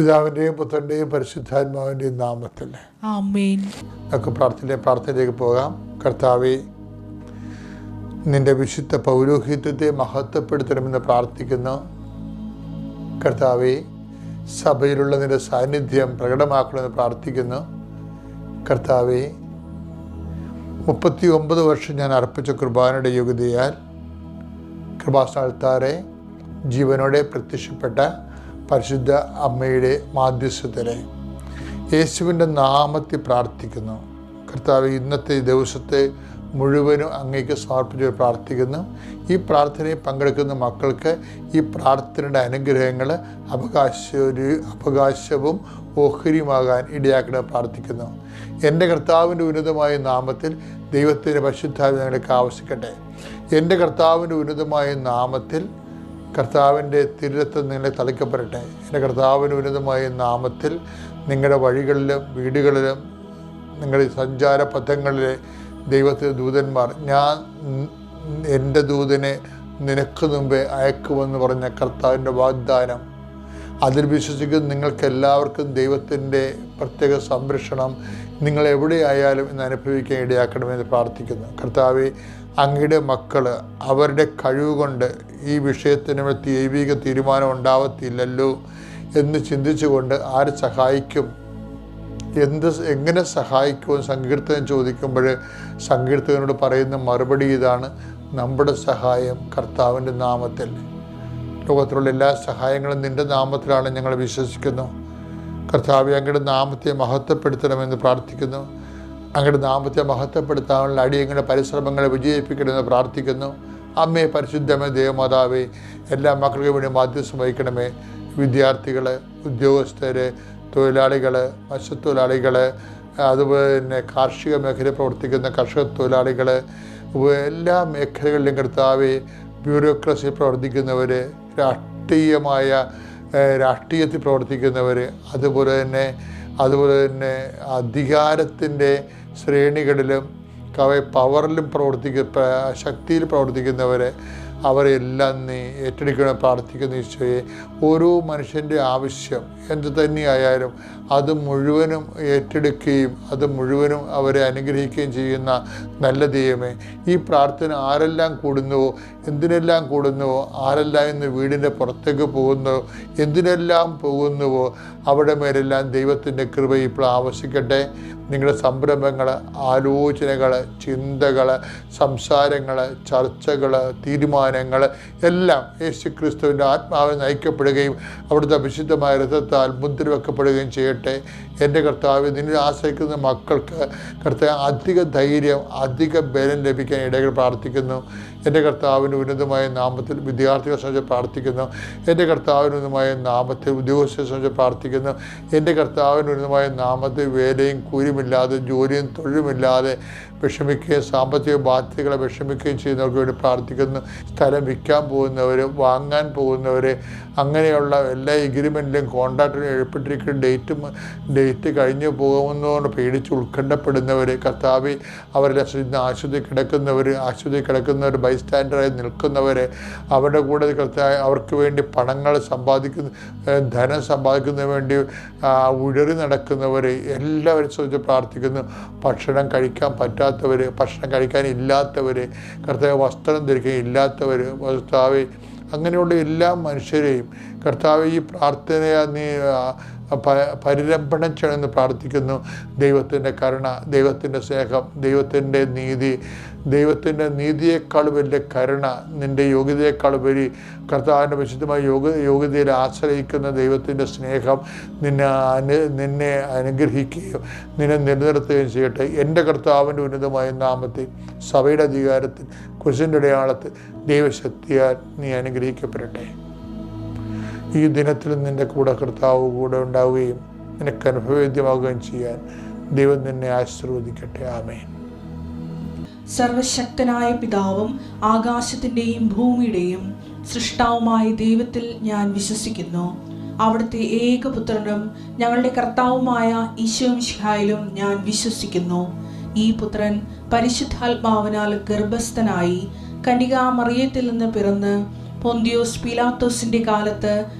പിതാവിന്റെയും പുത്രന്റെയും പരിശുദ്ധാത്മാവിന്റെയും നാമത്തിൽ നമുക്ക് പ്രാർത്ഥന പ്രാർത്ഥനയിലേക്ക് പോകാം. കർത്താവെ നിന്റെ വിശുദ്ധ പൗരോഹിത്യത്തെ മഹത്വപ്പെടുത്തണമെന്ന് പ്രാർത്ഥിക്കുന്നു. കർത്താവെ സഭയിലുള്ള നിന്റെ സാന്നിധ്യം പ്രകടമാക്കണമെന്ന് പ്രാർത്ഥിക്കുന്നു. കർത്താവെ മുപ്പത്തി ഒമ്പത് വർഷം ഞാൻ അർപ്പിച്ച കുർബാനയുടെ യോഗ്യതയാൽ കൃപാസ്ഥാനത്താറെ ജീവനോടെ പ്രത്യക്ഷപ്പെട്ട പരിശുദ്ധ അമ്മയുടെ മാധ്യസ്ഥരെ യേശുവിന്റെ നാമത്തിൽ പ്രാർത്ഥിക്കുന്നു. കർത്താവ് ഇന്നത്തെ ദിവസത്തെ മുഴുവനും അങ്ങേക്ക് സമർപ്പിച്ച് പ്രാർത്ഥിക്കുന്നു. ഈ പ്രാർത്ഥനയിൽ പങ്കെടുക്കുന്ന മക്കൾക്ക് ഈ പ്രാർത്ഥനയുടെ അനുഗ്രഹങ്ങൾ അവകാശ അവകാശവും ഓഹരിയുമാകാൻ ഇടയാക്കണം പ്രാർത്ഥിക്കുന്നു. എന്റെ കർത്താവിന്റെ ഉന്നതമായ നാമത്തിൽ ദൈവത്തിന്റെ പരിശുദ്ധാവ് ഞങ്ങൾക്ക് എന്റെ കർത്താവിന്റെ ഉന്നതമായ നാമത്തിൽ കർത്താവിന്റെ തിരുരത്ത് നിങ്ങളെ തളിക്കപ്പെടട്ടെ. എന്റെ കർത്താവിന് ഉന്നതമായ നാമത്തിൽ നിങ്ങളുടെ വഴികളിലും വീടുകളിലും നിങ്ങളുടെ സഞ്ചാര പഥങ്ങളിലെ ദൈവത്തിന്റെ ദൂതന്മാർ ഞാൻ എന്റെ ദൂതനെ നിനക്ക് മുമ്പേ അയക്കുമെന്ന് പറഞ്ഞ കർത്താവിന്റെ വാഗ്ദാനം. അതിൽ വിശ്വസിക്കുന്ന നിങ്ങൾക്ക് എല്ലാവർക്കും ദൈവത്തിന്റെ പ്രത്യേക സംരക്ഷണം നിങ്ങൾ എവിടെയായാലും ഇന്ന് അനുഭവിക്കാൻ ഇടയാക്കണമെന്ന് പ്രാർത്ഥിക്കുന്നു. കർത്താവെ അങ്ങയുടെ മക്കൾ അവരുടെ കഴിവ് കൊണ്ട് ഈ വിഷയത്തിന് ദൈവിക തീരുമാനം ഉണ്ടാവത്തില്ലല്ലോ എന്ന് ചിന്തിച്ചുകൊണ്ട് ആര് സഹായിക്കും? എന്ത് എങ്ങനെ സഹായിക്കുമെന്ന് സങ്കീർത്തകൻ ചോദിക്കുമ്പോൾ സങ്കീർത്തകനോട് പറയുന്ന മറുപടി ഇതാണ് നമ്മുടെ സഹായം കർത്താവിന്റെ നാമത്തിൽ. ലോകത്തിലുള്ള എല്ലാ സഹായങ്ങളും നിന്റെ നാമത്തിലാണ് ഞങ്ങൾ വിശ്വസിക്കുന്നു. കർത്താവ് അങ്ങയുടെ നാമത്തെ മഹത്വപ്പെടുത്തണമെന്ന് പ്രാർത്ഥിക്കുന്നു. അങ്ങയുടെ നാമത്തെ മഹത്വപ്പെടുത്താനുള്ള അടിയങ്ങളുടെ പരിശ്രമങ്ങളെ വിജയിപ്പിക്കണമെന്ന് പ്രാർത്ഥിക്കുന്നു. അമ്മയെ പരിശുദ്ധമേ ദേവമാതാവേ എല്ലാ മക്കൾക്കും വേണ്ടി മാധ്യസ്ഥം വഹിക്കണമേ. വിദ്യാർത്ഥികൾ ഉദ്യോഗസ്ഥർ തൊഴിലാളികൾ മത്സ്യത്തൊഴിലാളികൾ അതുപോലെ തന്നെ കാർഷിക മേഖലയിൽ പ്രവർത്തിക്കുന്ന കർഷക തൊഴിലാളികൾ എല്ലാ മേഖലകളിലും കർത്താവെ ബ്യൂറോക്രസി പ്രവർത്തിക്കുന്നവർ രാഷ്ട്രീയമായ രാഷ്ട്രീയത്തിൽ പ്രവർത്തിക്കുന്നവർ അതുപോലെ തന്നെ അതുപോലെ തന്നെ അധികാരത്തിന്റെ ശ്രേണികളിലും കവ പവറിലും പ്രവർത്തിക്ക ശക്തിയിൽ പ്രവർത്തിക്കുന്നവരെ അവരെല്ലാം നീ ഏറ്റെടുക്കണം പ്രാർത്ഥിക്കുന്ന ഈശോയെ. ഓരോ മനുഷ്യന്റെ ആവശ്യം എന്ത് തന്നെയായാലും അത് മുഴുവനും ഏറ്റെടുക്കുകയും അത് മുഴുവനും അവരെ അനുഗ്രഹിക്കുകയും ചെയ്യുന്ന നല്ല ദൈവമേ. ഈ പ്രാർത്ഥന ആരെല്ലാം കൂടുന്നുവോ എന്തിനെല്ലാം കൂടുന്നുവോ ആരെല്ലാം ഇന്ന് വീടിന്റെ പുറത്തേക്ക് പോകുന്നുവോ എന്തിനെല്ലാം പോകുന്നുവോ അവിടെ മേലെല്ലാം ദൈവത്തിന്റെ കൃപ ഇപ്പോൾ ആവശ്യിക്കട്ടെ. നിങ്ങളുടെ സംരംഭങ്ങൾ ആലോചനകൾ ചിന്തകൾ സംസാരങ്ങൾ ചർച്ചകൾ തീരുമാനങ്ങൾ എല്ലാം യേശു ക്രിസ്തുവിന്റെ ആത്മാവിനെ നയിക്കപ്പെടുകയും അവിടുത്തെ വിശുദ്ധമായ രഥത്താൽ മുദ്ര വെക്കപ്പെടുകയും ചെയ്യട്ടെ. എന്റെ കർത്താവ് നിന്നെ ആശ്രയിക്കുന്ന മക്കൾക്ക് കർത്താവ് അധിക ധൈര്യം അധിക ബലം ലഭിക്കാൻ ഇടകൾ പ്രാർത്ഥിക്കുന്നു. എന്റെ കർത്താവിന്റെ ഉന്നതമായ നാമത്തിൽ വിദ്യാർത്ഥികളെ സംബന്ധിച്ച് പ്രാർത്ഥിക്കുന്നു. എന്റെ കർത്താവിന്റെ ഉന്നതമായ നാമത്തിൽ ഉദ്യോഗസ്ഥരെ സംബന്ധിച്ച് പ്രാർത്ഥിക്കുന്നു. എന്റെ കർത്താവിന്റെ ഉന്നതമായ നാമത്തിൽ വേലയും കൂലിയുമില്ലാതെ ജോലിയും തൊഴിലുമില്ലാതെ വിഷമിക്കുകയും സാമ്പത്തിക ബാധ്യതകളെ വിഷമിക്കുകയും ചെയ്യുന്നവർക്ക് വേണ്ടി പ്രാർത്ഥിക്കുന്നു. സ്ഥലം വിൽക്കാൻ പോകുന്നവർ വാങ്ങാൻ പോകുന്നവർ അങ്ങനെയുള്ള എല്ലാ എഗ്രിമെന്റിലും കോൺട്രാക്റ്റിലും എഴുപ്പെട്ടിരിക്കുന്ന ഡേറ്റ് ഡേറ്റ് കഴിഞ്ഞു പോകുന്നതുകൊണ്ട് പേടിച്ച് ഉത്കണ്ഠപ്പെടുന്നവർ കർത്താവി അവരുടെ ആശുപത്രി കിടക്കുന്നവർ ആശുപത്രി കിടക്കുന്നവർ ബൈസ്റ്റാൻഡറായി നിൽക്കുന്നവർ അവരുടെ കൂടെ കർത്താവ് അവർക്ക് വേണ്ടി പണങ്ങൾ സമ്പാദിക്കുന്ന ധനം സമ്പാദിക്കുന്നതിന് വേണ്ടി ഉഴറി നടക്കുന്നവർ എല്ലാവരും ശ്രദ്ധിച്ച് പ്രാർത്ഥിക്കുന്നു. ഭക്ഷണം കഴിക്കാൻ പറ്റാത്തവർ ഭക്ഷണം കഴിക്കാൻ ഇല്ലാത്തവർ കർത്താവ് വസ്ത്രം ധരിക്കാൻ ഇല്ലാത്തവർ കർത്താവ് അങ്ങനെയുള്ള എല്ലാ മനുഷ്യരെയും കർത്താവ് ഈ പ്രാർത്ഥനയെ നീ പരിരംഭണം ചെയ്യണമെന്ന് പ്രാർത്ഥിക്കുന്നു. ദൈവത്തിന്റെ കരുണ ദൈവത്തിന്റെ സ്നേഹം ദൈവത്തിന്റെ നീതി ദൈവത്തിന്റെ നീതിയേക്കാൾ വലിയ കരുണ നിന്റെ യോഗ്യതയേക്കാൾ വലിയ കർത്താവിന്റെ വിശുദ്ധമായ യോഗ യോഗ്യതയിൽ ആശ്രയിക്കുന്ന ദൈവത്തിന്റെ സ്നേഹം നിന്നെ അനു നിന്നെ അനുഗ്രഹിക്കുകയും നിന്നെ നിലനിർത്തുകയും ചെയ്യട്ടെ. എന്റെ കർത്താവിന്റെ ഉന്നതമായ നാമത്തിൽ സഭയുടെ അധികാരത്തിൽ കുരിശിന്റെ അടയാളത്തിൽ ദൈവശക്തിയാൽ നീ അനുഗ്രഹിക്കപ്പെടട്ടെ. ഈ ദിനത്തിൽ നിന്റെ കൂടെ കർത്താവ് കൂടെ ഉണ്ടാവുകയും നിനക്ക് അനുഭവവേദ്യമാകുകയും ചെയ്യാൻ ദൈവം നിന്നെ ആശീർവദിക്കട്ടെ. ആമേൻ. സർവശക്തനായ പിതാവും ആകാശത്തിന്റെയും ഭൂമിയുടെയും സൃഷ്ടാവുമായ ദൈവത്തിൽ ഞാൻ വിശ്വസിക്കുന്നു. അവിടുത്തെ ഏകപുത്രനും ഞങ്ങളുടെ കർത്താവുമായ ഈശോ ഈശോമിഷിഹായിലും ഞാൻ വിശ്വസിക്കുന്നു. ഈ പുത്രൻ പരിശുദ്ധാത്മാവിനാൽ ഗർഭസ്ഥനായി കനികാമറിയത്തിൽ നിന്ന് പിറന്ന് പൊന്തിയോസ് പിലാത്തോസിന്റെ കാലത്ത്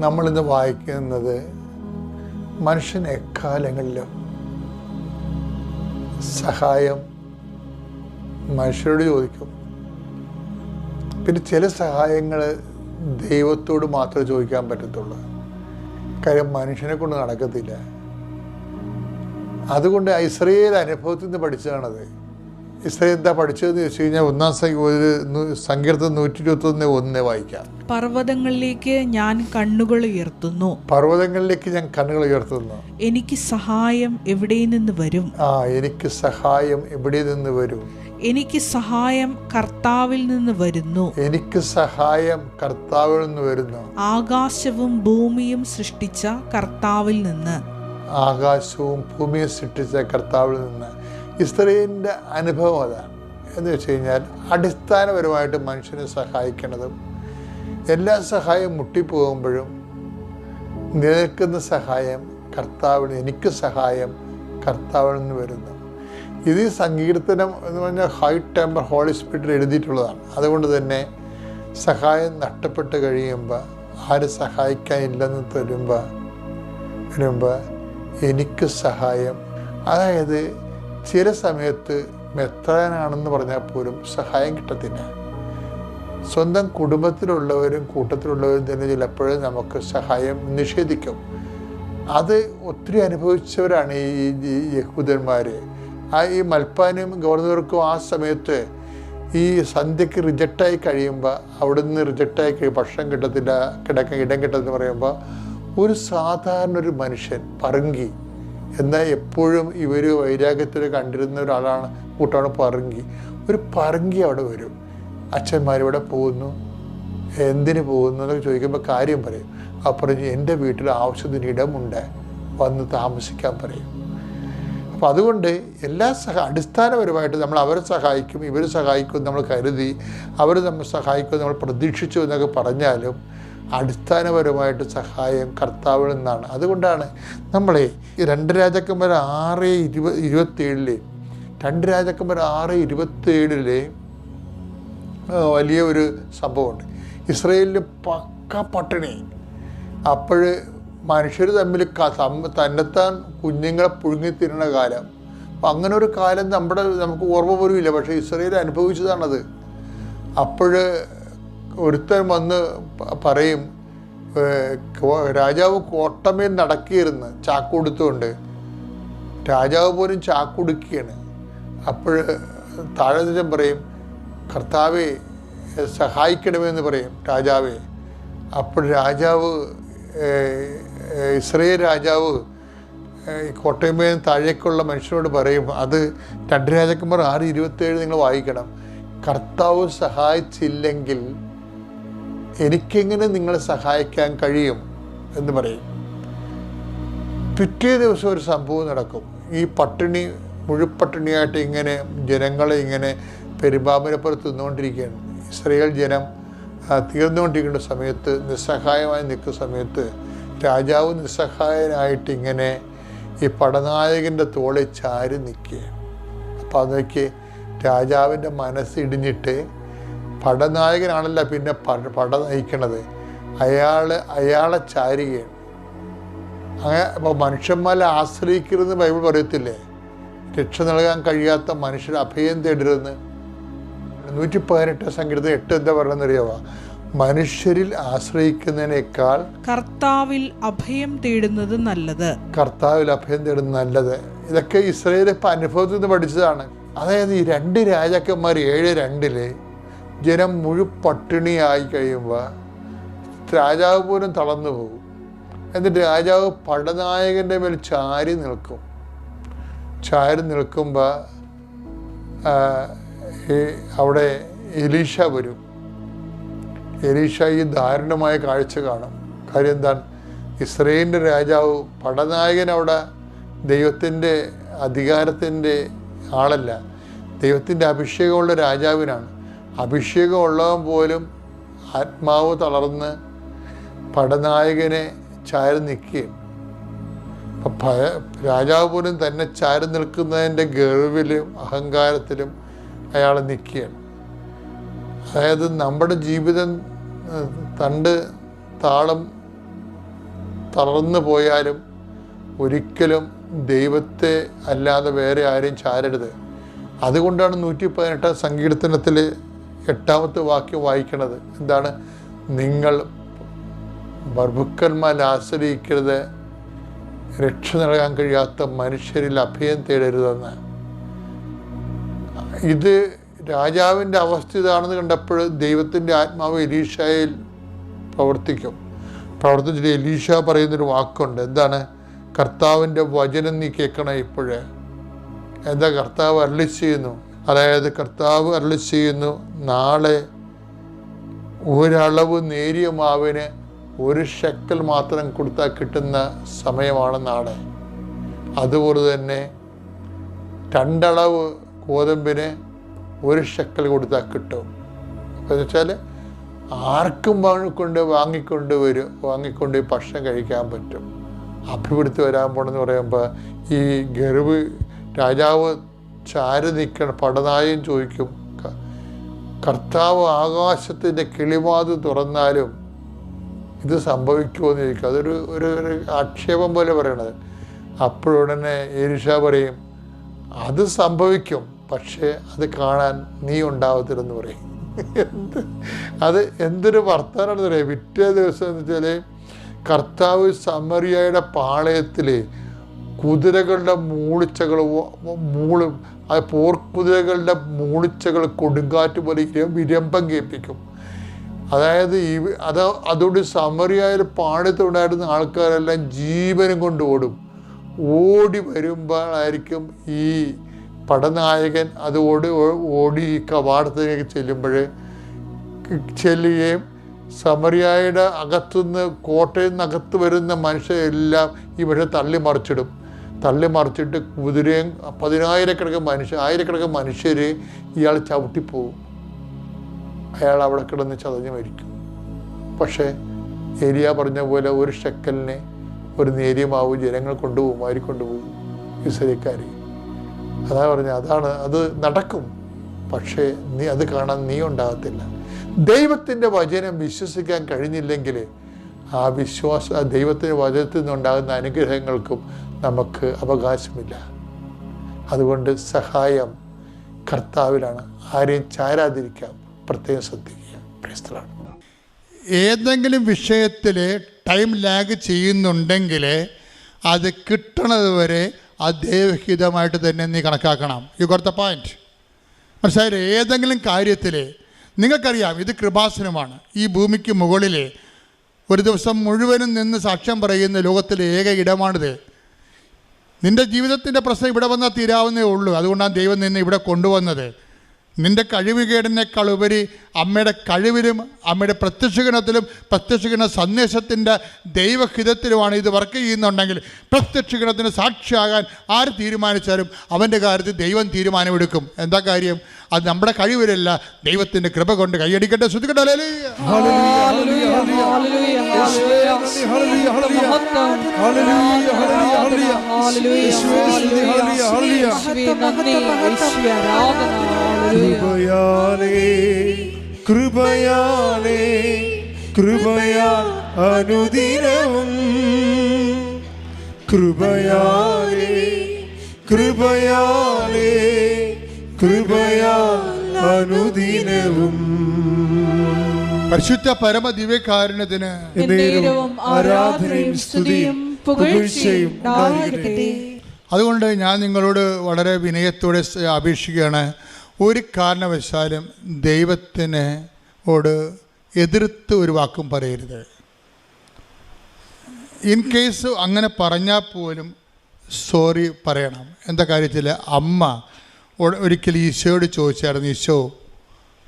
നമ്മളിന്ന് വായിക്കുന്നത് മനുഷ്യൻ എക്കാലങ്ങളിലും സഹായം മനുഷ്യരോട് ചോദിക്കും. പിന്നെ ചില സഹായങ്ങൾ ദൈവത്തോട് മാത്രമേ ചോദിക്കാൻ പറ്റത്തുള്ളൂ. കാര്യം മനുഷ്യനെ കൊണ്ട് നടക്കത്തില്ല. അതുകൊണ്ട് ഇസ്രയേൽ അനുഭവത്തിൽ നിന്ന് പഠിച്ചതാണത്. ഇസ്രയേൽ എന്താ പഠിച്ചതെന്ന് ചോദിച്ചു കഴിഞ്ഞാൽ ഒന്നാം ഒരു സങ്കീർത്തം നൂറ്റി ഇരുപത്തൊന്ന് ഒന്ന് വായിക്കാം. പർവതങ്ങളിലേക്ക് ഞാൻ കണ്ണുകൾ ഉയർത്തുന്നു. പർവതങ്ങളിലേക്ക് ഞാൻ കണ്ണുകൾ ഉയർത്തുന്നു. എനിക്ക് സഹായം എവിടെ നിന്ന് വരും? ആ എനിക്ക് സഹായം എവിടെ നിന്ന് വരും? എനിക്ക് സഹായം കർത്താവിൽ നിന്ന് വരുന്നു. എനിക്ക് സഹായം കർത്താവിൽ നിന്ന് വരുന്നു. ആകാശവും ഭൂമിയും സൃഷ്ടിച്ച കർത്താവിൽ നിന്ന്. ആകാശവും ഭൂമിയും സൃഷ്ടിച്ച കർത്താവിൽ നിന്ന്. ഇസ്രയേലിന്റെ അനുഭവം അതാണ് എന്ന് വെച്ച് കഴിഞ്ഞാൽ അടിസ്ഥാനപരമായിട്ട് മനുഷ്യനെ സഹായിക്കേണ്ടതും എല്ലാ സഹായം മുട്ടിപ്പോകുമ്പോഴും നിലനിൽക്കുന്ന സഹായം കർത്താവിന് എനിക്ക് സഹായം കർത്താവിൽ നിന്ന് വരുന്നു. ഇത് സങ്കീർത്തനം എന്ന് പറഞ്ഞാൽ ഹൈ ടെമ്പർ ഹോളി സ്പിരിറ്റിൽ എഴുതിയിട്ടുള്ളതാണ്. അതുകൊണ്ട് തന്നെ സഹായം നഷ്ടപ്പെട്ട് കഴിയുമ്പോൾ ആരും സഹായിക്കാനില്ലെന്ന് തരുമ്പോൾ വരുമ്പോൾ എനിക്ക് സഹായം. അതായത് ചില സമയത്ത് മെത്രാനാണെന്ന് പറഞ്ഞാൽ പോലും സഹായം കിട്ടത്തില്ല. സ്വന്തം കുടുംബത്തിലുള്ളവരും കൂട്ടത്തിലുള്ളവരും തന്നെ ചിലപ്പോഴും നമുക്ക് സഹായം നിഷേധിക്കും. അത് ഒത്തിരി അനുഭവിച്ചവരാണ് ഈ യഹൂദന്മാർ ആ ഈ മൽപ്പാനും ഗവർണർക്കും ആ സമയത്ത് ഈ സന്ധ്യക്ക് റിജക്റ്റായി കഴിയുമ്പോൾ അവിടുന്ന് റിജക്റ്റായി കഴിയും ഭക്ഷണം കിട്ടത്തില്ല കിടക്കാൻ ഇടം കിട്ടത്തില്ല പറയുമ്പോൾ ഒരു സാധാരണ ഒരു മനുഷ്യൻ പറങ്കി എന്നാൽ എപ്പോഴും ഇവർ വൈരാഗ്യത്തിൽ കണ്ടിരുന്ന ഒരാളാണ് കൂട്ടാണ് പറങ്കി. ഒരു പറങ്കി അവിടെ വരും. അച്ഛന്മാരിവിടെ പോകുന്നു. എന്തിനു പോകുന്നു എന്നൊക്കെ ചോദിക്കുമ്പോൾ കാര്യം പറയും. അപ്പുറം എന്റെ വീട്ടിൽ ആവശ്യത്തിന് ഇടമുണ്ട് വന്ന് താമസിക്കാൻ പറയും. അപ്പോൾ അതുകൊണ്ട് എല്ലാ സഹ അടിസ്ഥാനപരമായിട്ട് നമ്മൾ അവരെ സഹായിക്കും ഇവർ സഹായിക്കും നമ്മൾ കരുതി അവർ നമ്മൾ സഹായിക്കും നമ്മൾ പ്രതീക്ഷിച്ചു എന്നൊക്കെ പറഞ്ഞാലും അടിസ്ഥാനപരമായിട്ട് സഹായം കർത്താവിൽ നിന്നാണ്. അതുകൊണ്ടാണ് നമ്മളെ രണ്ട് രാജാക്കന്മാർ ആറ് ഇരുപ ഇരുപത്തേഴിലെ രണ്ട് രാജാക്കന്മാർ ആറ് ഇരുപത്തേഴിലെ വലിയ ഒരു സംഭവമുണ്ട്. ഇസ്രയേലിൽ പക്ക പട്ടിണി. അപ്പോൾ മനുഷ്യർ തമ്മിൽ തന്നെത്താൻ കുഞ്ഞുങ്ങളെ പുഴുങ്ങി തിരുന്ന കാലം. അപ്പം അങ്ങനെ ഒരു കാലം നമ്മുടെ നമുക്ക് ഓർമ്മ ഇല്ല പക്ഷേ ഇസ്രയേൽ അനുഭവിച്ചതാണത്. അപ്പോൾ ഒരുത്തൻ വന്ന് പറയും രാജാവ് കോട്ടമേൽ നടക്കിയിരുന്ന് ചാക്കൊടുത്തുകൊണ്ട് രാജാവ് പോലും ചാക്കുടുക്കുകയാണ് അപ്പോൾ താഴെ പറയും കർത്താവെ സഹായിക്കണമെന്ന് പറയും രാജാവെ. അപ്പോൾ രാജാവ് ഇസ്രയേൽ രാജാവ് കോട്ടയമേൽ താഴേക്കുള്ള മനുഷ്യരോട് പറയും അത് രണ്ട് രാജാക്കന്മാർ ആറ് ഇരുപത്തേഴ് നിങ്ങൾ വായിക്കണം. കർത്താവ് സഹായിച്ചില്ലെങ്കിൽ എനിക്കെങ്ങനെ നിങ്ങളെ സഹായിക്കാൻ കഴിയും എന്ന് പറയും. പിറ്റേ ദിവസം ഒരു സംഭവം നടക്കും. ഈ പട്ടിണി മുഴുപട്ടിണിയായിട്ട് ഇങ്ങനെ ജനങ്ങളെ ഇങ്ങനെ പെരുമ്പാമ്പിനപ്പുറത്ത് തിന്നുകൊണ്ടിരിക്കുകയാണ്. ഇസ്രയേൽ ജനം തീർന്നുകൊണ്ടിരിക്കുന്ന സമയത്ത് നിസ്സഹായമായി നിൽക്കുന്ന സമയത്ത് രാജാവ് നിസ്സഹായനായിട്ട് ഇങ്ങനെ ഈ പടനായകന്റെ തോളിൽ ചാരി നിൽക്കുക അപ്പോൾ അതൊക്കെ രാജാവിന്റെ മനസ്സിടിഞ്ഞിട്ട് പടനായകനാണല്ല പിന്നെ പട നയിക്കണത്. അയാൾ അയാളെ ചാരുകയാണ്. അങ്ങനെ അപ്പോൾ മനുഷ്യന്മാരെ ആശ്രയിക്കരുതെന്ന് ബൈബിൾ പറയത്തില്ലേ? രക്ഷ നൽകാൻ കഴിയാത്ത മനുഷ്യർ അഭയം തേടരുതെന്ന്. നൂറ്റി പതിനെട്ട് സംഗീതത്തിൽ എട്ട് എന്താ പറയുന്നത് അറിയാവോ മനുഷ്യരിൽ ആശ്രയിക്കുന്നതിനേക്കാൾ കർത്താവിൽ അഭയം തേടുന്നത് നല്ലത്. കർത്താവിൽ അഭയം തേടുന്നത് നല്ലത്. ഇതൊക്കെ ഇസ്രയേൽ ഇപ്പം അനുഭവത്തിൽ നിന്ന് പഠിച്ചതാണ്. അതായത് ഈ രണ്ട് രാജാക്കന്മാർ ഏഴ് രണ്ടിൽ ജനം മുഴു പട്ടിണിയായി കഴിയുമ്പോൾ രാജാവ് പോലും തളർന്നു പോകും. എന്നിട്ട് രാജാവ് പടനായകന്റെ മേൽ ചാരി നിൽക്കും. ചാരി നിൽക്കുമ്പോൾ അവിടെ എലീഷ വരും. എലീഷ ഈ ദാരുണമായ കാഴ്ച കാണും. കാര്യം എന്താണ്? ഇസ്രയേലിന്റെ രാജാവ് പടനായകൻ അവിടെ ദൈവത്തിന്റെ അധികാരത്തിന്റെ ആളല്ല. ദൈവത്തിന്റെ അഭിഷേകമുള്ള രാജാവിനാണ്. അഭിഷേകമുള്ളവൻ പോലും ആത്മാവ് തളർന്ന് പടനായകനെ ചാരി നിൽക്കുകയും. രാജാവ് പോലും തന്നെ ചാരി നിൽക്കുന്നതിന്റെ ഗർവിലും അഹങ്കാരത്തിലും അയാൾ നിൽക്കുകയാണ്. അതായത് നമ്മുടെ ജീവിതം തണ്ട് താളം തളർന്നു പോയാലും ഒരിക്കലും ദൈവത്തെ അല്ലാതെ വേറെ ആരെയും ചാരരുത്. അതുകൊണ്ടാണ് നൂറ്റി പതിനെട്ടാം സങ്കീർത്തനത്തിൽ എട്ടാമത്തെ വാക്യം വായിക്കണത് എന്താണ്? നിങ്ങൾ ബർഭുക്കന്മാർ ആശ്രയിക്കരുത് രക്ഷ നൽകാൻ കഴിയാത്ത മനുഷ്യരിൽ അഭയം തേടരുതെന്ന്. ഇത് രാജാവിന്റെ അവസ്ഥ ഇതാണെന്ന് കണ്ടപ്പോൾ ദൈവത്തിന്റെ ആത്മാവ് എലീഷയിൽ പ്രവർത്തിക്കും. പ്രവർത്തിച്ചിട്ട് എലീഷ പറയുന്നൊരു വാക്കുണ്ട്. എന്താണ്? കർത്താവിന്റെ വചനം നീ കേൾക്കണം ഇപ്പോഴേ. എന്താ കർത്താവ് അരളി ചെയ്യുന്നു? അതായത് കർത്താവ് അരളി ചെയ്യുന്നു നാളെ ഒരളവ് നേരിയ മാവിന് ഒരു ഷെക്കൽ മാത്രം കൊടുത്താൽ കിട്ടുന്ന സമയമാണ് നാളെ. അതുപോലെ തന്നെ രണ്ടളവ് ഗോതമ്പിന് ഒരു ഷെക്കൽ കൊടുത്താൽ കിട്ടും. എന്ന് വെച്ചാൽ ആർക്കും വാങ്ങിക്കൊണ്ട് വാങ്ങിക്കൊണ്ട് വരും വാങ്ങിക്കൊണ്ട് ഭക്ഷണം കഴിക്കാൻ പറ്റും. അഭിവൃദ്ധി വരാൻ പോണെന്ന് പറയുമ്പോൾ ഈ ഗർവ് രാജാവ് ചാരി നിൽക്കണം. പടനായും ചോദിക്കും കർത്താവ് ആകാശത്തിന്റെ കിളിമാത് തുറന്നാലും ഇത് സംഭവിക്കുമോ എന്ന് ചോദിക്കും അതൊരു ഒരു ഒരു ആക്ഷേപം പോലെ പറയണത്. അപ്പോഴുടനെ ഏരിഷ പറയും അത് സംഭവിക്കും പക്ഷേ അത് കാണാൻ നീ ഉണ്ടാവത്തില്ലെന്ന് പറയും. എന്ത് അത് എന്തൊരു വർത്തമാനമാണെന്ന് പറയാം പിറ്റേ ദിവസം എന്ന് വെച്ചാൽ കർത്താവ് സമറിയയുടെ പാളയത്തിൽ കുതിരകളുടെ മൂളിച്ചകൾ മൂളും ആ പോർക്കുതിരകളുടെ മൂളിച്ചകൾ കൊടുങ്കാറ്റ് പോലെ വിരമ്പം കേൾപ്പിക്കും. അതായത് ഈ അത് അതുകൊണ്ട് സമറിയായ പാടത്തുണ്ടായിരുന്ന ആൾക്കാരെല്ലാം ജീവനും കൊണ്ട് ഓടും. ഓടി വരുമ്പോഴായിരിക്കും ഈ പടനായകൻ അത് ഓടി ഓടി ഈ കവാടത്തിലേക്ക് ചെല്ലുമ്പോൾ ചെല്ലുകയും സമറിയായുടെ അകത്തുനിന്ന് കോട്ടയിൽ നിന്ന് അകത്ത് വരുന്ന മനുഷ്യരെല്ലാം ഇവിടെ തള്ളി മറിച്ചിടും തള്ളി മറിച്ചിട്ട് കുതിരയും പതിനായിരക്കണക്കിന് മനുഷ്യ ആയിരക്കണക്കിന് മനുഷ്യർ ഇയാൾ ചവിട്ടിപ്പോവും. അയാൾ അവിടെ കിടന്ന് ചതഞ്ഞ് മരിക്കും. പക്ഷേ ഏരിയ പറഞ്ഞ പോലെ ഒരു ഷെക്കലിനെ ഒരു നേരിയ മാവ് ജനങ്ങൾ കൊണ്ടുപോകും മാരി കൊണ്ടുപോകും ഇസ്രയേക്കാർ അതാ പറഞ്ഞ അതാണ് അത് നടക്കും. പക്ഷേ നീ അത് കാണാൻ നീ ഉണ്ടാകത്തില്ല. ദൈവത്തിന്റെ വചനം വിശ്വസിക്കാൻ കഴിഞ്ഞില്ലെങ്കിൽ ആ വിശ്വാസ ദൈവത്തിന്റെ വചനത്തിൽ നിന്നുണ്ടാകുന്ന അനുഗ്രഹങ്ങൾക്കും നമുക്ക് അവകാശമില്ല. അതുകൊണ്ട് സഹായം കർത്താവിലാണ്. ആരെയും ചാരാതിരിക്കാം പ്രത്യേകം ശ്രദ്ധിക്കുക. പ്രശ്നമാണ് ഏതെങ്കിലും വിഷയത്തിൽ ടൈം ലാഗ് ചെയ്യുന്നുണ്ടെങ്കിൽ അത് കിട്ടണത് വരെ അത് ദൈവഹിതമായിട്ട് തന്നെ നീ കണക്കാക്കണം. യു ഗോട്ട് ദ പോയിന്റ് മനസ്സിലായില്ലേ? ഏതെങ്കിലും കാര്യത്തിൽ നിങ്ങൾക്കറിയാം ഇത് കൃപാസനമാണ്. ഈ ഭൂമിക്ക് മുകളിൽ ഒരു ദിവസം മുഴുവനും നിന്ന് സാക്ഷ്യം പറയുന്ന ലോകത്തിലെ ഏക ഇടമാണിത്. നിന്റെ ജീവിതത്തിന്റെ പ്രശ്നം ഇവിടെ വന്നാൽ തീരാവുന്നേ ഉള്ളൂ. അതുകൊണ്ടാണ് ദൈവം നിന്നെ ഇവിടെ കൊണ്ടുവന്നത്. നിന്റെ കഴിവുകേടിനേക്കാൾ ഉപരി അമ്മയുടെ കഴിവിലും അമ്മയുടെ പ്രത്യക്ഷഗണത്തിലും പ്രത്യക്ഷഗണ സന്ദേശത്തിന്റെ ദൈവഹിതത്തിലുമാണ് ഇത് വർക്ക് ചെയ്യുന്നുണ്ടെങ്കിൽ പ്രത്യക്ഷഗണത്തിന് സാക്ഷിയാകാൻ ആര് തീരുമാനിച്ചാലും അവന്റെ കാര്യത്തിൽ ദൈവം തീരുമാനമെടുക്കും. എന്താ കാര്യം? അത് നമ്മുടെ കഴിവിലല്ല ദൈവത്തിന്റെ കൃപ കൊണ്ട് കൈയടിക്കട്ടെ. ശ്രുതിക്കട്ടെ കൃപയാലേ കൃപയാലേ കൃപയാൽ അനുദിനവും. കൃപയാലേ കൃപയാലേ കൃപയാ അനുദിനവും. പരിശുദ്ധ പരമ ദിവ്യകാരുണ്യത്തിന് ആരാധനയും സ്തുതിയും പുകഴ്ചയും അതുകൊണ്ട് ഞാൻ നിങ്ങളോട് വളരെ വിനയത്തോടെ അപേക്ഷിക്കുകയാണ്. ഒരു കാരണവശാലും ദൈവത്തിന് ഓട് എതിർത്ത് ഒരു വാക്കും പറയരുത്. ഇൻ കേസ് അങ്ങനെ പറഞ്ഞാൽ പോലും സോറി പറയണം. എന്താ കാര്യത്തിൽ അമ്മ ഒരിക്കൽ ഈശോയോട് ചോദിച്ചായിരുന്നു ഈശോ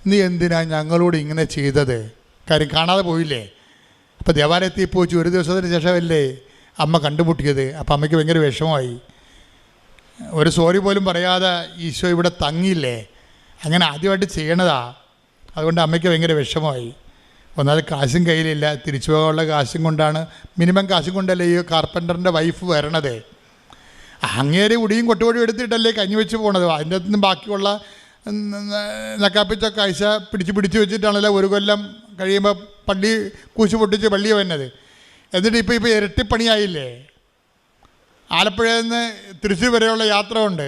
നീ എന്തിനാ ഞങ്ങളോട് ഇങ്ങനെ ചെയ്തത്? കാര്യം കാണാതെ പോയില്ലേ? അപ്പോൾ ദേവാലയത്തിൽ പോയി ഒരു ദിവസത്തിന് ശേഷമല്ലേ അമ്മ കണ്ടുമുട്ടിയത്? അപ്പം അമ്മയ്ക്ക് ഭയങ്കര വിഷമമായി. ഒരു സോറി പോലും പറയാതെ ഈശോ ഇവിടെ തങ്ങിയില്ലേ? അങ്ങനെ ആദ്യമായിട്ട് ചെയ്യണതാ. അതുകൊണ്ട് അമ്മയ്ക്ക് ഭയങ്കര വിഷമമായി. ഒന്നാമത് കാശും കയ്യിലില്ല. തിരിച്ചു പോകാനുള്ള കാശും കൊണ്ടാണ്. മിനിമം കാശും കൊണ്ടല്ലേ ഈ കാർപ്പന്ററിന്റെ വൈഫ് വരണതേ? അങ്ങേരെ ഉടിയും കൊട്ടുപൊടിയും എടുത്തിട്ടല്ലേ കഞ്ഞി വെച്ച് പോണത്. അതിന്റെ അകത്ത് നിന്ന് ബാക്കിയുള്ള നക്കാപ്പിച്ച കാഴ്ച പിടിച്ച് പിടിച്ച് വെച്ചിട്ടാണല്ലോ ഒരു കൊല്ലം കഴിയുമ്പോൾ പള്ളി കൂശു പൊട്ടിച്ച് പള്ളി വന്നത് എന്നിട്ട് ഇപ്പോൾ ഇപ്പോൾ ഇരട്ടിപ്പണിയായില്ലേ? ആലപ്പുഴയിൽ നിന്ന് തൃശ്ശൂർ വരെയുള്ള യാത്ര ഉണ്ട്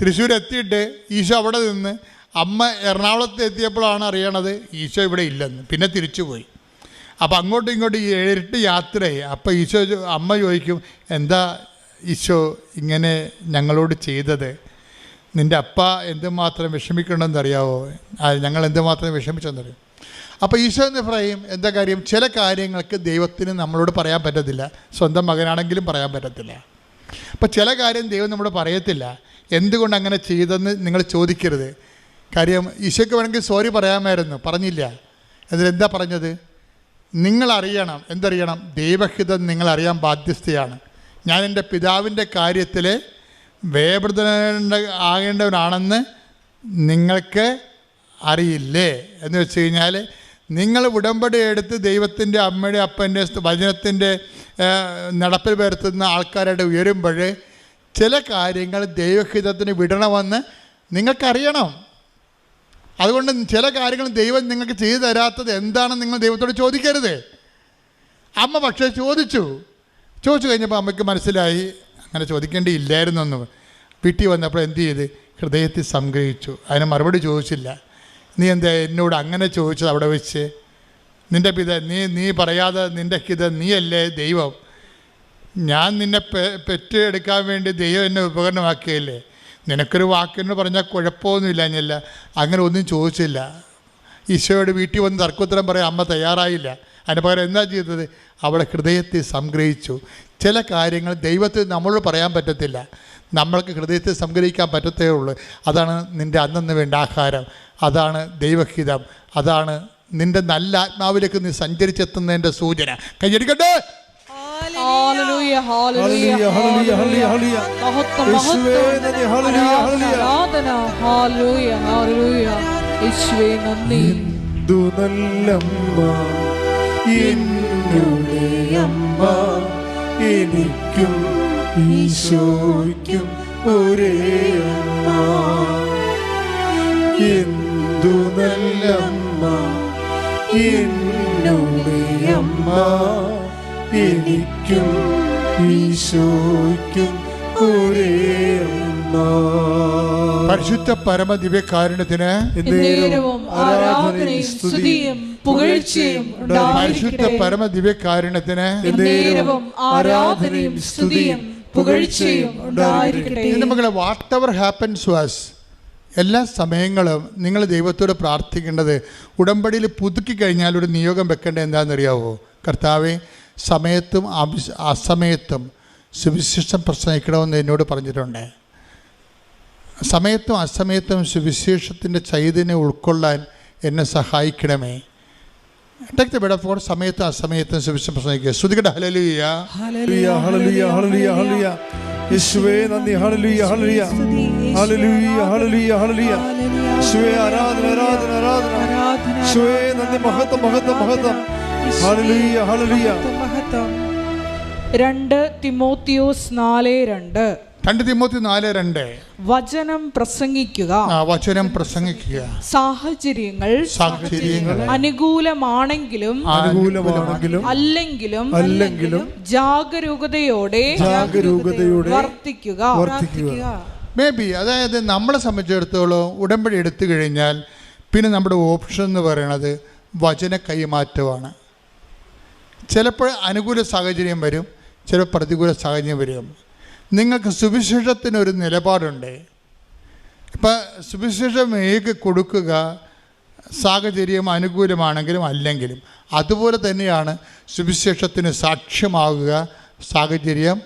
തൃശ്ശൂർ എത്തിയിട്ട് ഈശോ അവിടെ നിന്ന് അമ്മ എറണാകുളത്ത് എത്തിയപ്പോഴാണ് അറിയണത് ഈശോ ഇവിടെ ഇല്ലെന്ന്. പിന്നെ തിരിച്ചു പോയി. അപ്പോൾ അങ്ങോട്ടും ഇങ്ങോട്ടും ഇരട്ടി യാത്രയായി അപ്പോൾ ഈശോ അമ്മ ചോദിക്കും എന്താ ഈശോ ഇങ്ങനെ ഞങ്ങളോട് ചെയ്തത്? നിന്റെ അപ്പ എന്തുമാത്രം വിഷമിക്കണമെന്ന് അറിയാവോ ആ, ഞങ്ങൾ എന്തുമാത്രം വിഷമിച്ചെന്നറിയും. അപ്പോൾ ഈശോ എന്ന് പറയും എന്താ കാര്യം? ചില കാര്യങ്ങൾക്ക് ദൈവത്തിന് നമ്മളോട് പറയാൻ പറ്റത്തില്ല. സ്വന്തം മകനാണെങ്കിലും പറയാൻ പറ്റത്തില്ല. അപ്പോൾ ചില കാര്യം ദൈവം നമ്മൾ പറയത്തില്ല. എന്തുകൊണ്ട് അങ്ങനെ ചെയ്തെന്ന് നിങ്ങൾ ചോദിക്കരുത്. കാര്യം ഈശോയ്ക്ക് വേണമെങ്കിൽ സോറി പറയാമായിരുന്നു. പറഞ്ഞില്ല. എന്താ പറഞ്ഞത്? നിങ്ങളറിയണം. എന്തറിയണം? ദൈവഹിതം നിങ്ങളറിയാൻ ബാധ്യസ്ഥയാണ്. ഞാൻ എന്റെ പിതാവിന്റെ കാര്യത്തിൽ വേവൃതന ആകേണ്ടവനാണെന്ന് നിങ്ങൾക്ക് അറിയില്ലേ? എന്ന് വെച്ച് കഴിഞ്ഞാൽ നിങ്ങൾ ഉടമ്പടി എടുത്ത് ദൈവത്തിന്റെ അമ്മയുടെ അപ്പന്റെ വചനത്തിന്റെ നടപ്പിൽ വരുത്തുന്ന ആൾക്കാരായിട്ട് ഉയരുമ്പോൾ ചില കാര്യങ്ങൾ ദൈവഹിതത്തിന് വിടണമെന്ന് നിങ്ങൾക്കറിയണം. അതുകൊണ്ട് ചില കാര്യങ്ങൾ ദൈവം നിങ്ങൾക്ക് ചെയ്തു തരാത്തത് എന്താണെന്ന് നിങ്ങൾ ദൈവത്തോട് ചോദിക്കരുത്. അമ്മ പക്ഷേ ചോദിച്ചു. ചോദിച്ചു കഴിഞ്ഞപ്പോൾ അമ്മയ്ക്ക് മനസ്സിലായി. അങ്ങനെ ചോദിക്കേണ്ടിയില്ലായിരുന്നു എന്ന്. വീട്ടിൽ വന്നപ്പോൾ എന്ത് ചെയ്ത്? ഹൃദയത്തിൽ സംഗ്രഹിച്ചു. അതിന് മറുപടി ചോദിച്ചില്ല. നീ എന്താ എന്നോട് അങ്ങനെ ചോദിച്ചത് അവിടെ വെച്ച്? നിന്റെ പിത നീ നീ പറയാതെ നിന്റെ ഹിത നീയല്ലേ ദൈവം? ഞാൻ നിന്നെ പെറ്റെടുക്കാൻ പെറ്റ് വേണ്ടി ദൈവം എന്നെ ഉപകരണമാക്കിയല്ലേ നിനക്കൊരു വാക്കിന് പറഞ്ഞാൽ കുഴപ്പമൊന്നുമില്ല ഞാനില്ല അങ്ങനെ ഒന്നും ചോദിച്ചില്ല. ഈശോയുടെ വീട്ടിൽ വന്ന് തർക്കോത്തരം പറയാൻ അമ്മ തയ്യാറായില്ല. അതിന് പകരം എന്താ ചെയ്തത്? അവളെ ഹൃദയത്തിൽ സംഗ്രഹിച്ചു. ചില കാര്യങ്ങൾ ദൈവത്തിൽ നമ്മളോട് പറയാൻ പറ്റത്തില്ല. നമ്മൾക്ക് ഹൃദയത്തിൽ സംഗ്രഹിക്കാൻ പറ്റത്തേ ഉള്ളൂ. അതാണ് നിന്റെ അന്നന്ന് വേണ്ട ആഹാരം. അതാണ് ദൈവഹിതം. അതാണ് നിന്റെ നല്ല ആത്മാവിലേക്ക് നീ സഞ്ചരിച്ചെത്തുന്നതിന്റെ സൂചന. കൈയടിക്കട്ടെ? ഹല്ലേലൂയ ഹല്ലേലൂയ ഹല്ലേലൂയ ഹല്ലേലൂയ മഹത്വം മഹത്വം. ആരാധന ഹല്ലേലൂയ ഹല്ലേലൂയ യേശുവേ നന്ദി. എന്തു നല്ലമ്മ എന്നുടെ അമ്മ എനിക്കും ഈശോയ്ക്കും ഒരേ അമ്മ. എന്തു നല്ലമ്മ എന്നുടെ അമ്മ എനിക്കും ഈശോയ്ക്കും ഒരേ പരിശുദ്ധ പരമ ദിവ്യകാരുണ്യത്തിന് പരിശുദ്ധ പരമ ദിവ്യകാരുണ്യത്തിന് ആരാധനയും സ്തുതിയും പുകഴ്ചയും ഉണ്ടായിരിക്കട്ടെ. ഇതിന്റെ മക്കളെ വാട്ട് എവർ ഹാപ്പൻസ് വാസ് എല്ലാ സമയങ്ങളും നിങ്ങൾ ദൈവത്തോട് പ്രാർത്ഥിക്കേണ്ടത് ഉടമ്പടിയിൽ പുതുക്കി കഴിഞ്ഞാൽ ഒരു നിയോഗം വെക്കേണ്ടത് എന്താണെന്നറിയാവോ? കർത്താവെ സമയത്തും അസമയത്തും സുവിശേഷം പ്രസംഗിക്കണമെന്ന് എന്നോട് പറഞ്ഞിട്ടുണ്ട്. സമയത്തും അസമയത്തും സുവിശേഷത്തിന്റെ ചൈതന്യം ഉൾക്കൊള്ളാൻ എന്നെ സഹായിക്കണമേ. Take the bed of God സമയത്തും അസമയത്തും സുവിശേഷം പ്രസംഗിക്കുക. ശ്രുതികട ഹലലുയ യേശുവേ നന്ദി യേശുവേ. ആരാധന ആരാധന ആരാധന. യേശുവേ നന്ദി മഹത്വം മഹത്വം മഹത്വം ഹല്ലേലൂയ ഹല്ലേലൂയ മഹത്വം. രണ്ട് തിമോത്തിയോസ് നാല് രണ്ട്. രണ്ട് തിമോത്തി നാല് രണ്ട്. വചനം പ്രസംഗിക്കുക. വചനം പ്രസംഗിക്കുക. സാഹചര്യങ്ങൾ സാഹചര്യങ്ങൾ. അനുകൂലമാണെങ്കിലും അനുകൂലമാണെങ്കിലും അല്ലെങ്കിലും അല്ലെങ്കിലും ജാഗരൂകതയോടെ ജാഗരൂകതയോടെ വർത്തിക്കുക. വർത്തിക്കുക. മേ ബി അതായത് നമ്മളെ സംബന്ധിച്ചിടത്തോളം ഉടമ്പടി എടുത്തു കഴിഞ്ഞാൽ പിന്നെ നമ്മുടെ ഓപ്ഷൻ എന്ന് പറയുന്നത് വചന കൈമാറ്റമാണ്. ചിലപ്പോൾ അനുകൂല സാഹചര്യം വരും ചിലപ്പോൾ പ്രതികൂല സാഹചര്യം വരും. നിങ്ങൾക്ക് സുവിശേഷത്തിനൊരു നിലപാടുണ്ട്. ഇപ്പം സുവിശേഷം ഏക കൊടുക്കുക സാഹചര്യം അനുകൂലമാണെങ്കിലും അല്ലെങ്കിലും അതുപോലെ തന്നെയാണ് സുവിശേഷത്തിന് സാക്ഷ്യമാകുക സാഹചര്യം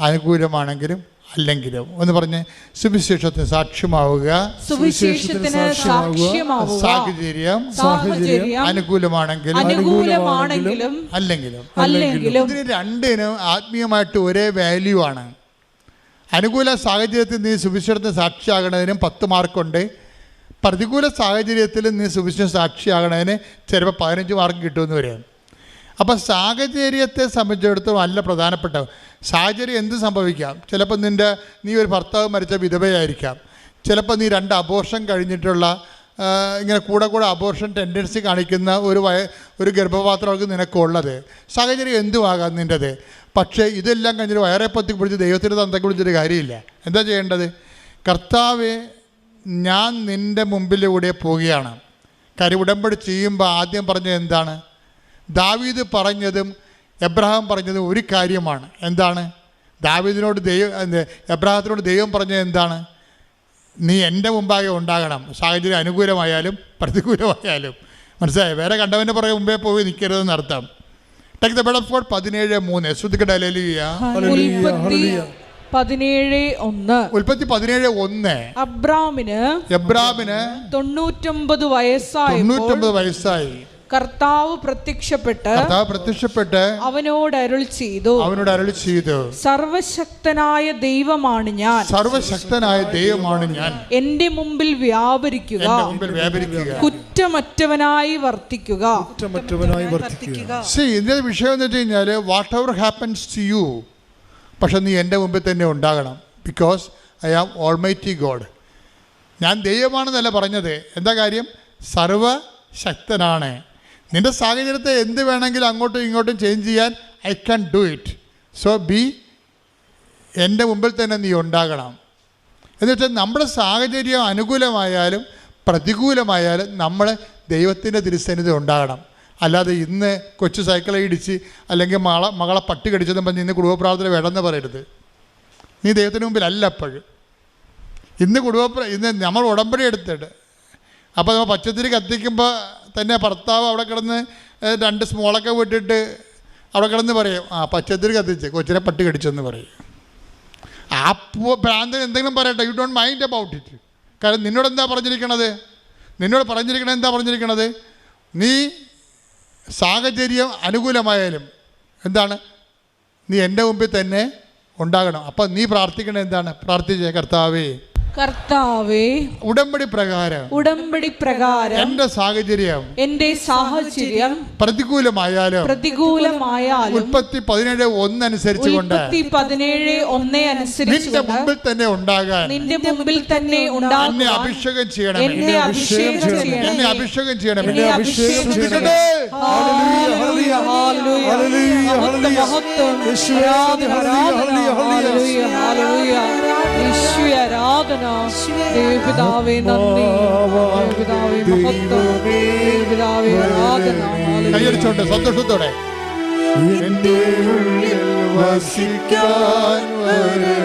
അനുകൂലമാണെങ്കിലും അല്ലെങ്കിലും എന്ന് പറഞ്ഞ് സുവിശേഷത്തിന് സാക്ഷ്യമാവുക. സുവിശേഷത്തിന് സാക്ഷ്യമാവുക. സാഹചര്യം സാഹചര്യം അനുകൂലമാണെങ്കിലും അനുകൂലമാണെങ്കിലും അല്ലെങ്കിലും. അല്ലെങ്കിലും. ഇതിന് രണ്ടിനും ആത്മീയമായിട്ട് ഒരേ വാല്യൂ ആണ്. അനുകൂല സാഹചര്യത്തിൽ നീ സുവിശേഷത്തിന് സാക്ഷിയാകണതിനും പത്ത് മാർക്കുണ്ട്. പ്രതികൂല സാഹചര്യത്തിൽ നീ സുവിശേഷം സാക്ഷിയാകണതിന് ചിലപ്പോൾ പതിനഞ്ച് മാർക്ക് കിട്ടുമെന്ന് വരും അപ്പം സാഹചര്യത്തെ സംബന്ധിച്ചിടത്തോളം അല്ല പ്രധാനപ്പെട്ട സാഹചര്യം എന്ത് സംഭവിക്കാം? ചിലപ്പോൾ നിന്റെ നീ ഒരു ഭർത്താവ് മരിച്ച വിധവയായിരിക്കാം. ചിലപ്പോൾ നീ രണ്ട് അബോർഷൻ കഴിഞ്ഞിട്ടുള്ള ഇങ്ങനെ കൂടെ കൂടെ അബോർഷൻ ടെൻഡൻസി കാണിക്കുന്ന ഒരു വയ ഒരു ഗർഭപാത്രമൊക്കെ നിനക്കുള്ളത്. സാഹചര്യം എന്തുമാകാം നിന്റെത് പക്ഷേ ഇതെല്ലാം കഴിഞ്ഞിട്ട് വയറെ പൊത്തി പിടിച്ച് ദൈവത്തിന്റെ തന്തയ്ക്ക് പിടിച്ചിട്ട് കാര്യമില്ല. എന്താ ചെയ്യേണ്ടത്? കർത്താവെ ഞാൻ നിന്റെ മുമ്പിലൂടെ പോവുകയാണ്. കാര്യം ഉടമ്പടി ചെയ്യുമ്പോൾ ആദ്യം പറഞ്ഞത് എന്താണ്? ദാവീദ് പറഞ്ഞതും എബ്രഹാം പറഞ്ഞതും ഒരു കാര്യമാണ്. എന്താണ്? ദാവീദിനോട് ദൈവം എബ്രഹാത്തിനോട് ദൈവം പറഞ്ഞത് എന്താണ്? നീ എന്റെ മുമ്പാകെ ഉണ്ടാകണം. സാഹചര്യം അനുകൂലമായാലും പ്രതികൂലമായാലും. മനസ്സിലായോ? വേറെ കണ്ടവന്റെ പുറകെ മുമ്പേ പോയി നിൽക്കരുതെന്ന് അർത്ഥം. Take the bed of God പതിനേഴ് മൂന്ന്. ഉൽപ്പത്തി പതിനേഴ് ഒന്ന്. ഉൽപ്പത്തി പതിനേഴ് ഒന്ന്. അബ്രാമിന് എബ്രാമിന് തൊണ്ണൂറ്റൊമ്പത് വയസ്സായി തൊണ്ണൂറ്റൊമ്പത് വയസ്സായി. കർത്താവ് പ്രത്യക്ഷപ്പെട്ട് കർത്താവ് പ്രത്യക്ഷപ്പെട്ട് അവനോട് അരുൾ ചെയ്തു. അവനോട് അരുൾ ചെയ്തു. സർവശക്തനായ ദൈവമാണ് ഞാൻ. സർവശക്തനായ ദൈവമാണ് ഞാൻ. എന്റെ മുമ്പിൽ വ്യാപരിക്കുക. മുമ്പിൽ വ്യാപരിക്കുക. കുറ്റമറ്റവനായി വർത്തിക്കുക. കുറ്റമറ്റവനായി സി ഇതിന്റെ വിഷയം എന്ന് വെച്ച് കഴിഞ്ഞാൽ whatever happens to you പക്ഷെ നീ എന്റെ മുമ്പിൽ തന്നെ ഉണ്ടാകണം. Because I am almighty God ഞാൻ ദൈവമാണെന്നല്ല പറഞ്ഞത്. എന്താ കാര്യം? സർവശക്തനാണ്. നിന്റെ സാഹചര്യത്തെ എന്ത് വേണമെങ്കിലും അങ്ങോട്ടും ഇങ്ങോട്ടും ചേഞ്ച് ചെയ്യാൻ I can do it so be എന്റെ മുമ്പിൽ തന്നെ നീ ഉണ്ടാകണം. എന്നുവെച്ചാൽ നമ്മുടെ സാഹചര്യം അനുകൂലമായാലും പ്രതികൂലമായാലും നമ്മൾ ദൈവത്തിന്റെ തിരുസന്നിധി ഉണ്ടാകണം. അല്ലാതെ ഇന്ന് കൊച്ചു സൈക്കിളെ ഇടിച്ച് അല്ലെങ്കിൽ മകളെ മകളെ പട്ടി കടിച്ചതും പറഞ്ഞ് ഇന്ന് കുടുംബപ്രാർത്ഥന വേണമെന്ന് പറയരുത്. നീ ദൈവത്തിന് മുമ്പിൽ അല്ല അപ്പോഴും ഇന്ന് കുടുംബപ്ര ഇന്ന് നമ്മൾ ഉടമ്പടി എടുത്തിട്ട്. അപ്പോൾ നമ്മൾ പച്ചത്തിരി കത്തിക്കുമ്പോൾ തന്നെ ഭർത്താവ് അവിടെ കിടന്ന് രണ്ട് സ്മോളൊക്കെ വിട്ടിട്ട് അവിടെ കിടന്ന് പറയും ആ പച്ചത്തിരി കത്തിച്ച് കൊച്ചിനെ പട്ടി കടിച്ചെന്ന് പറയും. ആ ഭ്രാന്തൻ എന്തെങ്കിലും പറയട്ടെ you don't mind about it കാരണം നിന്നോട് എന്താ പറഞ്ഞിരിക്കണത്? നിന്നോട് പറഞ്ഞിരിക്കണത് എന്താ പറഞ്ഞിരിക്കണത്? നീ സാഹചര്യം അനുകൂലമായാലും എന്താണ്? നീ എന്റെ മുമ്പിൽ തന്നെ ഉണ്ടാകണം. അപ്പം നീ പ്രാർത്ഥിക്കണത് എന്താണ്? പ്രാർത്ഥിച്ചേ കർത്താവേ കർത്താവേ ഉടമ്പടി പ്രകാരം ഉടമ്പടി പ്രകാരം എന്റെ സാഹചര്യം എന്റെ സാഹചര്യം പ്രതികൂലമായാലും പ്രതികൂലമായാലും ഉൽപ്പത്തി പതിനേഴ് ഒന്നനുസരിച്ച് കൊണ്ട് ഉൽപ്പത്തി പതിനേഴ് അനുസരിച്ച് നിന്റെ മുമ്പിൽ തന്നെ ഉണ്ടാകാൻ നിന്റെ മുമ്പിൽ തന്നെ എന്നെ അഭിഷേകം ചെയ്യണം എന്നെ അഭിഷേകം എന്നെ ചെയ്യണമേ അഭിഷേകം ചെയ്യണം എന്നെ അഭിഷേകം ചെയ്യണം hallelujah, hallelujah. Hallelujah, hallelujah. Hallelujah, hallelujah. Hallelujah, hallelujah. യേശുവേ, ആരാധന ദേവപിതാവേ നന്ദി ദേവപിതാവേ മഹത്വം ദേവപിതാവേ ആരാധന. കൈയടിച്ചോണ്ട് സന്തോഷത്തോടെ എന്റെ ഉള്ളിൽ വസിക്കാൻ വരണേ